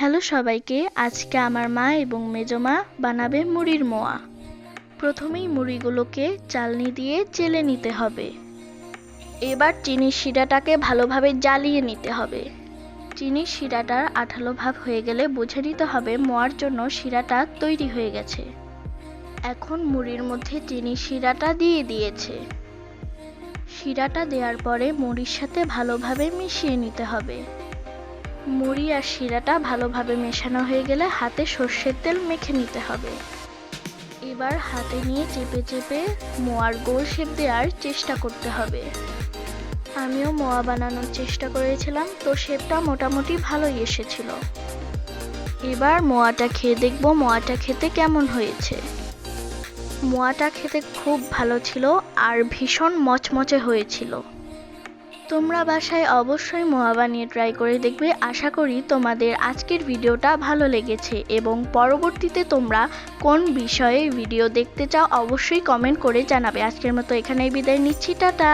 Hello সবাইকে, আজকে আমার মা এবং মেজমা বানাবে মুড়ির মোয়া। প্রথমেই মুড়িগুলোকে চালনি দিয়ে চেলে নিতে হবে। এবার চিনির শিরাটাকে ভালোভাবে জ্বালিয়ে নিতে হবে। চিনির শিরাটার আঠালো ভাব হয়ে গেলে বুঝে নিতে হবে মোয়ার জন্য শিরাটা তৈরি হয়ে গেছে। এখন মুড়ির মধ্যে চিনির শিরাটা দিয়ে দিয়েছে। শিরাটা দেওয়ার পরে মুড়ির সাথে ভালোভাবে মিশিয়ে নিতে হবে। মুড়ি আর শিরাটা ভালোভাবে মেশানো হয়ে গেলে হাতে সর্ষের তেল মেখে নিতে হবে। এবার হাতে নিয়ে চেপে চেপে মোয়ার গোল শেপ দেওয়ার চেষ্টা করতে হবে। আমিও মোয়া বানানোর চেষ্টা করেছিলাম, তো শেপটা মোটামুটি ভালোই এসেছিল। এবার মোয়াটা খেয়ে দেখব মোয়াটা খেতে কেমন হয়েছে। মোয়াটা খেতে খুব ভালো ছিল আর ভীষণ মচমচে হয়েছিল। তোমরা বাসায় অবশ্যই মোয়া বানিয়ে ট্রাই করে দেখবে। আশা করি তোমাদের আজকের ভিডিওটা ভালো লেগেছে এবং পরবর্তীতে তোমরা কোন বিষয়ে ভিডিও দেখতে চাও অবশ্যই কমেন্ট করে জানাবে। আজকের মতো এখানেই বিদায় নিচ্ছি, টাটা!